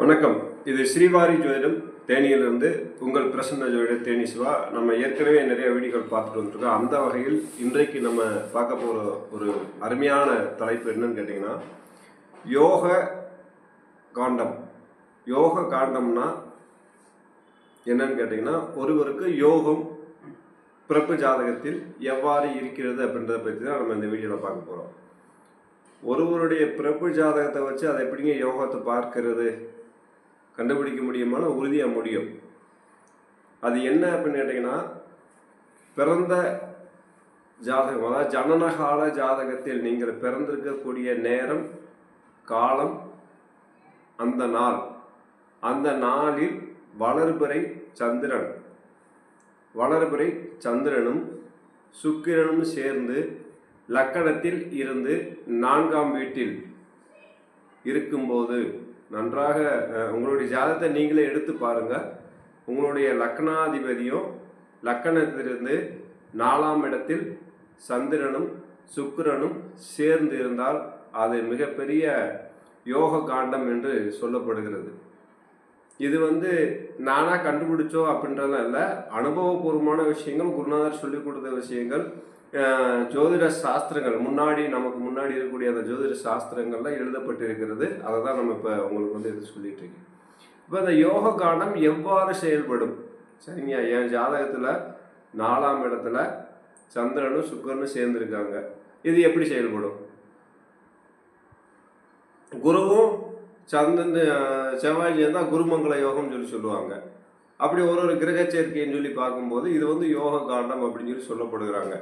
வணக்கம். இது ஸ்ரீவாரி ஜோதிடம். தேனியிலிருந்து உங்கள் பிரசன்ன ஜோதிடர் தேனி சிவா. நம்ம ஏற்கனவே நிறைய வீடியோக்கள் பார்த்துட்டு வந்துருக்கோம். அந்த வகையில் இன்றைக்கு நம்ம பார்க்க போகிற ஒரு அருமையான தலைப்பு என்னன்னு கேட்டிங்கன்னா யோக காண்டம். யோக காண்டம்னா என்னன்னு கேட்டிங்கன்னா ஒருவருக்கு யோகம் பிறப்பு ஜாதகத்தில் எவ்வாறு இருக்கிறது அப்படின்றத பற்றி தான் நம்ம இந்த வீடியோவில் பார்க்க போகிறோம் ஒருவருடைய பிறப்பு ஜாதகத்தை வச்சு அதை எப்படிங்க யோகத்தை பார்க்கிறது? கண்டுபிடிக்க முடியுமான உறுதியாக முடியும்? அது என்ன அப்படின்னு கேட்டிங்கன்னா பிறந்த ஜாதகம் அதாவது ஜனனகால ஜாதகத்தில் நீங்கள் பிறந்திருக்கக்கூடிய நேரம் காலம் அந்த நாள். அந்த நாளில் வளர்பிறை சந்திரன். வளர்பிறை சந்திரனும் சுக்கிரனும் சேர்ந்து லக்கணத்தில் இருந்து நான்காம் வீட்டில் இருக்கும்போது நன்றாக உங்களுடைய ஜாதகத்தை நீங்களே எடுத்து பாருங்கள் உங்களுடைய லக்னாதிபதியும் லக்கணத்திலிருந்து நாலாம் இடத்தில் சந்திரனும் சுக்கிரனும் சேர்ந்து இருந்தால் அது மிகப்பெரிய யோக காண்டம் என்று சொல்லப்படுகிறது. இது வந்து நானாக கண்டுபிடிச்சோம் அப்படின்றதுலாம் இல்லை. அனுபவபூர்வமான விஷயங்கள் குருநாதர் சொல்லிக் கொடுத்த விஷயங்கள் ஜோதிட சாஸ்திரங்கள். முன்னாடி நமக்கு முன்னாடி இருக்கக்கூடிய அந்த ஜோதிட சாஸ்திரங்கள்ல எழுதப்பட்டிருக்கிறது. அதை தான் நம்ம இப்போ உங்களுக்கு வந்து இது சொல்லிட்டு இருக்கேன். இப்போ இந்த யோக காலம் எவ்வாறு செயல்படும்? சரிங்க என் ஜாதகத்தில் நாலாம் இடத்துல சந்திரனும் சுக்கரனும் சேர்ந்துருக்காங்க. இது எப்படி செயல்படும்? குருவும் சந்தந்த செவ்வாய் சேர்ந்தால் குருமங்கள யோகம்னு சொல்லி சொல்லுவாங்க. அப்படி ஒரு ஒரு கிரக சேர்க்கைன்னு சொல்லி பார்க்கும்போது இது வந்து யோக காண்டம் அப்படின்னு சொல்லி சொல்லப்படுகிறாங்க.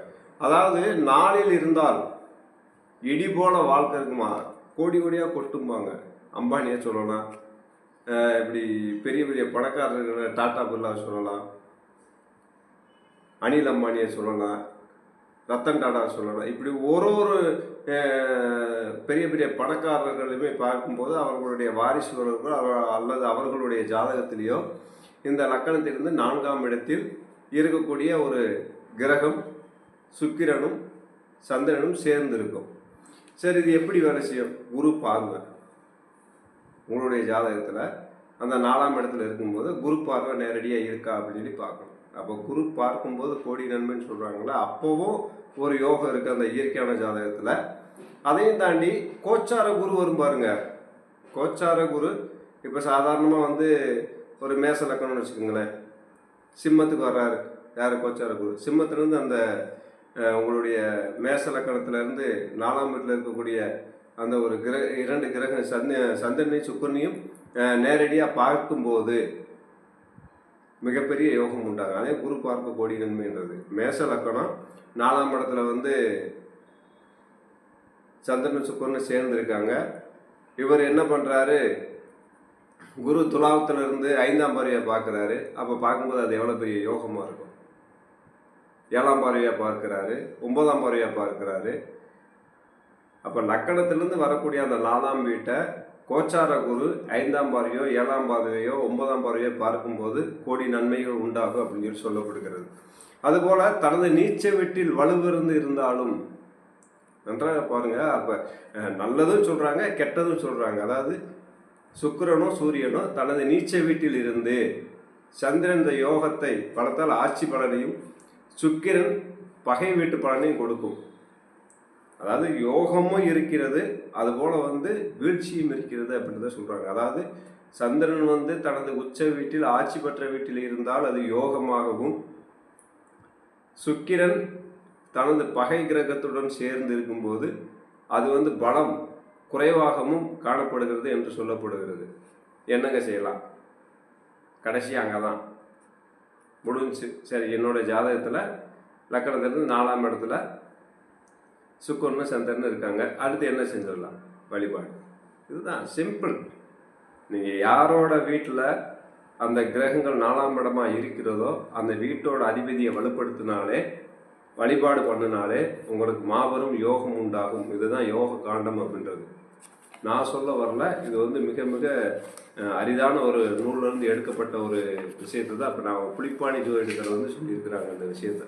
அதாவது நாளில் இருந்தால் இடி போல வாழ்க்கை இருக்குமா? கோடி கோடியாக கொட்டும்பாங்க. அம்பானியை சொல்லலாம். இப்படி பெரிய பெரிய பணக்காரர்களை டாட்டா பிர்லா சொல்லலாம். அனில் அம்பானியை சொல்லலாம். ரத்தன் டாடா சொல்லலாம் இப்படி ஒரு ஒரு பெரிய பெரிய பணக்காரர்களுமே பார்க்கும்போது அவர்களுடைய வாரிசுகளுக்கோ அல்லது அவர்களுடைய ஜாதகத்திலேயோ இந்த லக்கணத்திலிருந்து நான்காம் இடத்தில் இருக்கக்கூடிய ஒரு கிரகம் சுக்கிரனும் சந்திரனும் சேர்ந்து இருக்கும் சரி இது எப்படி வேலை செய்யும்? குரு பார்வை. உங்களுடைய ஜாதகத்தில் அந்த நாலாம் இடத்துல இருக்கும்போது குரு பார்வை நேரடியாக இருக்கா அப்படின்னு சொல்லி பார்க்கணும். அப்போ குரு பார்க்கும்போது கோடி நன்மைன்னு சொல்கிறாங்களா அப்போவும் ஒரு யோகம் இருக்குது அந்த இயற்கையான ஜாதகத்தில். அதையும் தாண்டி கோச்சார குரு வரும் பாருங்க. கோச்சார குரு இப்போ சாதாரணமாக வந்து ஒரு மேச லக்கணம்னு வச்சுக்கோங்களேன். சிம்மத்துக்கு வர்றாரு. யார்? கோச்சார குரு. சிம்மத்துலேருந்து அந்த உங்களுடைய மேச லக்கணத்திலேருந்து நாலாம் வீட்டில் இருக்கக்கூடிய அந்த ஒரு கிரக இரண்டு கிரக சந்த சந்திரனையும் சுக்கரனையும் நேரடியாக பார்க்கும்போது மிகப்பெரிய யோகம் உண்டாகும். அதே குரு பார்க்க கோடி நன்மைன்றது மேச லக்கணம் நாலாம் இடத்துல வந்து சந்திரன் சுக்கரன் சேர்ந்துருக்காங்க. இவர் என்ன பண்ணுறாரு குரு துலாவத்திலிருந்து ஐந்தாம் பறவையை பார்க்குறாரு. அப்போ பார்க்கும்போது அது எவ்வளோ பெரிய யோகமாக இருக்கும்? ஏழாம் பறவையாக பார்க்குறாரு. ஒன்பதாம் பறவையாக பார்க்குறாரு. அப்போ லக்கணத்திலேருந்து வரக்கூடிய அந்த நாலாம் வீட்டை கோச்சார குரு ஐந்தாம் பார்வையோ ஏழாம் பார்வையோ ஒன்பதாம் பார்வையோ பார்க்கும்போது கோடி நன்மைகள் உண்டாகும் அப்படின்னு சொல்லி சொல்லப்படுகிறது. அதுபோல தனது நீச்ச வீட்டில் வலுவிருந்து இருந்தாலும் நன்றாக பாருங்க அப்போ நல்லதும் சொல்கிறாங்க கெட்டதும் சொல்கிறாங்க அதாவது சுக்கரனும் சூரியனும் தனது நீச்ச வீட்டில் இருந்து சந்திரன் இந்த யோகத்தை பலத்தால் ஆட்சி பலனையும் சுக்கிரன் பகை வீட்டு பலனையும் கொடுக்கும். அதாவது யோகமும் இருக்கிறது அதுபோல் வந்து வீழ்ச்சியும் இருக்கிறது அப்படின்றத சொல்கிறாங்க அதாவது சந்திரன் வந்து தனது உச்ச வீட்டில் ஆட்சி பெற்ற வீட்டில் இருந்தால் அது யோகமாகவும் சுக்கிரன் தனது பகை கிரகத்துடன் சேர்ந்து இருக்கும்போது அது வந்து பலம் குறைவாகவும் காணப்படுகிறது என்று சொல்லப்படுகிறது. என்னங்க செய்யலாம்? கடைசி அங்கே தான் முடிஞ்சு சரி என்னோட ஜாதகத்தில் லக்கணத்திலிருந்து நாலாம் இடத்துல சுக்கரனும் சந்திரனும் இருக்காங்க. அடுத்து என்ன செஞ்சிடலாம் வழிபாடு. இதுதான் சிம்பிள் நீங்கள் யாரோட வீட்டில் அந்த கிரகங்கள் நாலாம் இடமாக இருக்கிறதோ அந்த வீட்டோட அதிபதியை வலுப்படுத்தினாலே வழிபாடு பண்ணினாலே உங்களுக்கு மாபெரும் யோகம் உண்டாகும். இதுதான் யோக காண்டம் அப்படின்றது. நான் சொல்ல வரல இது வந்து மிக மிக அரிதான ஒரு நூலிலிருந்து எடுக்கப்பட்ட ஒரு விஷயத்தை தான். அப்போ நான் புளிப்பாணி ஜோதிடத்தில் வந்து சொல்லியிருக்கிறாங்க அந்த விஷயத்தை.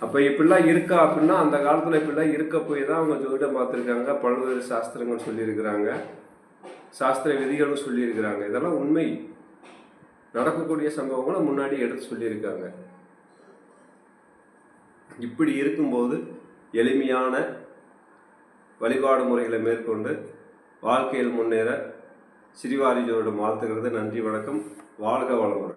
அப்போ இப்படிலாம் இருக்கா அப்படின்னா அந்த காலத்தில் இப்படிலாம் இருக்க போய் தான் அவங்க ஜோதிடம் பார்த்துருக்காங்க. பல்வேறு சாஸ்திரங்கள் சொல்லியிருக்கிறாங்க. சாஸ்திர விதிகளும் சொல்லியிருக்கிறாங்க. இதெல்லாம் உண்மை. நடக்கக்கூடிய சம்பவங்களை முன்னாடி எடுத்து சொல்லியிருக்காங்க. இப்படி இருக்கும்போது எளிமையான வழிபாடு முறைகளை மேற்கொண்டு வாழ்க்கையில் முன்னேற சிறிவாரி ஜோதிடம் வாழ்த்துகிறது. நன்றி வணக்கம். வாழ்க வளமுடன்.